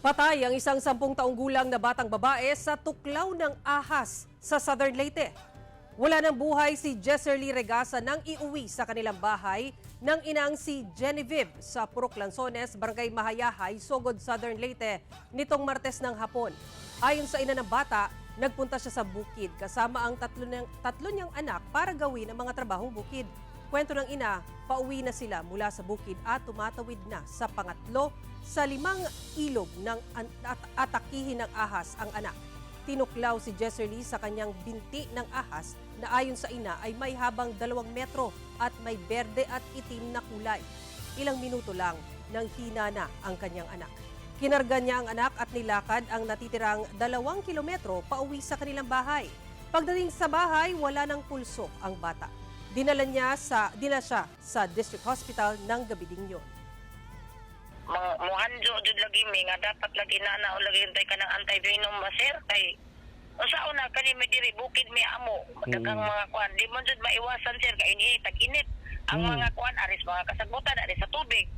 Patay ang isang sampung taong gulang na batang babae sa tuklaw ng ahas sa Southern Leyte. Wala ng buhay si Jesserly Regasa nang iuwi sa kanilang bahay ng inang si Genevieve sa Purok Lanzones, Barangay Mahayahay, Sogod, Southern Leyte nitong Martes ng hapon. Ayon sa ina ng bata, nagpunta siya sa bukid kasama ang tatlo, niyang, tatlo niyang anak para gawin ang mga trabahong bukid. Kwento ng ina, pauwi na sila mula sa bukid at tumatawid na sa pangatlo sa limang ilog ng at atakihin ng ahas ang anak. Tinuklaw si Jesserly sa kanyang binti ng ahas na ayon sa ina ay may habang dalawang metro at may berde at itim na kulay. Ilang minuto lang nang hina na ang kanyang anak. Kinarga niya ang anak at nilakad ang natitirang dalawang kilometro pauwi sa kanilang bahay. Pagdating sa bahay, wala ng pulso ang bata. Dinala niya sa dinala siya sa district hospital ng gabi ding yun. mga muhanjo jud lagi mi nga dapat lagi nana o lagi hintay ka ng antivenom sir kay unsa una kani mi diri bukid mi amo daghang mga kuan di man jud maiwasan sir kay ini tag init ang Mm. mga kuan aris mga kasagbutan ari sa tubig